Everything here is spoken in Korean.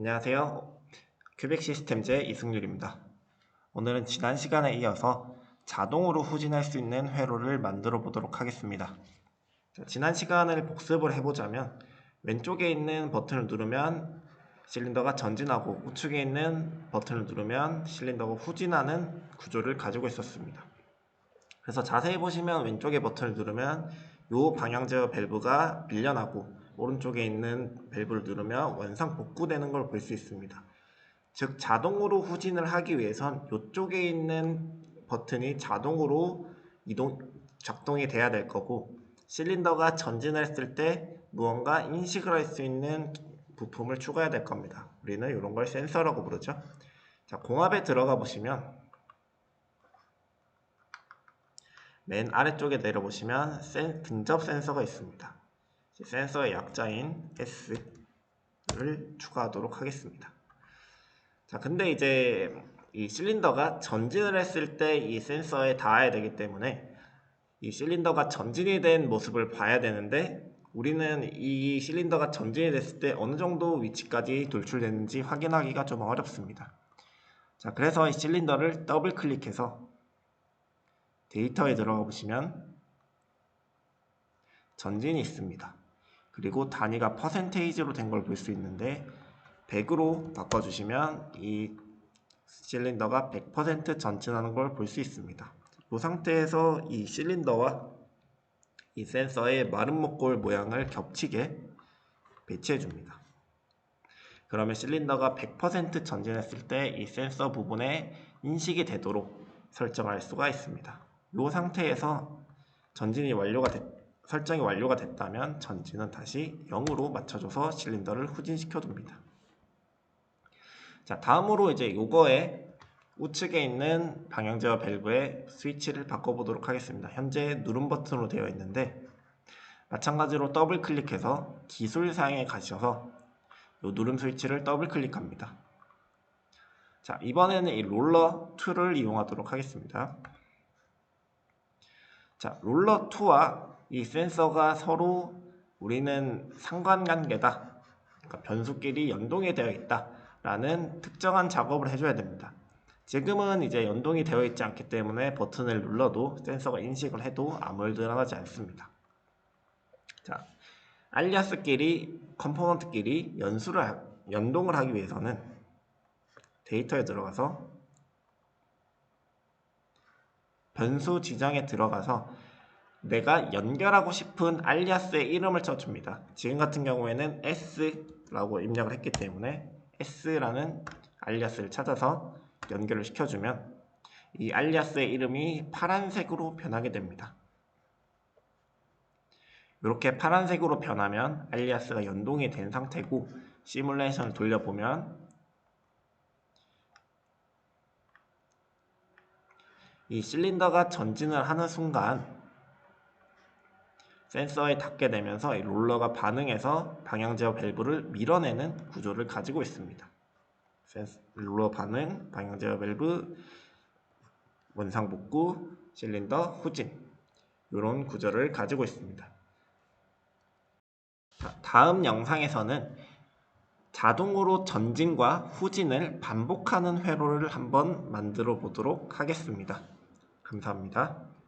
안녕하세요. 큐빅 시스템즈의 이승률입니다. 오늘은 지난 시간에 이어서 자동으로 후진할 수 있는 회로를 만들어 보도록 하겠습니다. 자, 지난 시간을 복습을 해보자면 왼쪽에 있는 버튼을 누르면 실린더가 전진하고 우측에 있는 버튼을 누르면 실린더가 후진하는 구조를 가지고 있었습니다. 그래서 자세히 보시면 왼쪽에 버튼을 누르면 이 방향 제어 밸브가 밀려나고 오른쪽에 있는 밸브를 누르면 원상 복구되는 걸 볼 수 있습니다. 즉 자동으로 후진을 하기 위해선 이쪽에 있는 버튼이 자동으로 이동 작동이 돼야 될 거고 실린더가 전진을 했을 때 무언가 인식을 할 수 있는 부품을 추가해야 될 겁니다. 우리는 이런 걸 센서라고 부르죠. 자, 공합에 들어가 보시면 맨 아래쪽에 내려보시면 센, 근접 센서가 있습니다. 센서의 약자인 S를 추가하도록 하겠습니다. 자, 근데 이제 이 실린더가 전진을 했을 때 이 센서에 닿아야 되기 때문에 이 실린더가 전진이 된 모습을 봐야 되는데 우리는 이 실린더가 전진이 됐을 때 어느 정도 위치까지 돌출됐는지 확인하기가 좀 어렵습니다. 자, 그래서 이 실린더를 더블 클릭해서 데이터에 들어가 보시면 전진이 있습니다. 그리고 단위가 퍼센테이지로 된 걸 볼 수 있는데 100으로 바꿔주시면 이 실린더가 100% 전진하는 걸 볼 수 있습니다. 이 상태에서 이 실린더와 이 센서의 마른 목골 모양을 겹치게 배치해 줍니다. 그러면 실린더가 100% 전진했을 때 이 센서 부분에 인식이 되도록 설정할 수가 있습니다. 이 상태에서 전진이 완료가 됐, 설정이 완료가 됐다면 전진은 다시 0으로 맞춰줘서 실린더를 후진시켜 둡니다. 자, 다음으로 이제 요거에 우측에 있는 방향 제어 밸브의 스위치를 바꿔보도록 하겠습니다. 현재 누름 버튼으로 되어 있는데 마찬가지로 더블 클릭해서 기술 사양에 가셔서 요 누름 스위치를 더블 클릭합니다. 자, 이번에는 이 롤러 2를 이용하도록 하겠습니다. 자, 롤러 2와 이 센서가 서로 우리는 상관관계다. 그러니까 변수끼리 연동이 되어 있다 라는 특정한 작업을 해줘야 됩니다. 지금은 이제 연동이 되어 있지 않기 때문에 버튼을 눌러도 센서가 인식을 해도 아무 일도 일어나지 않습니다. 자, 알리아스끼리 컴포넌트끼리 연수를 연동을 하기 위해서는 데이터에 들어가서 변수 지정에 들어가서 내가 연결하고 싶은 알리아스의 이름을 쳐줍니다. 지금 같은 경우에는 S라고 입력을 했기 때문에 S라는 알리아스를 찾아서 연결을 시켜주면 이 알리아스의 이름이 파란색으로 변하게 됩니다. 이렇게 파란색으로 변하면 알리아스가 연동이 된 상태고 시뮬레이션을 돌려보면 이 실린더가 전진을 하는 순간 센서에 닿게 되면서 이 롤러가 반응해서 방향 제어 밸브를 밀어내는 구조를 가지고 있습니다. 롤러 반응, 방향 제어 밸브, 원상 복구, 실린더 후진 이런 구조를 가지고 있습니다. 다음 영상에서는 자동으로 전진과 후진을 반복하는 회로를 한번 만들어 보도록 하겠습니다. 감사합니다.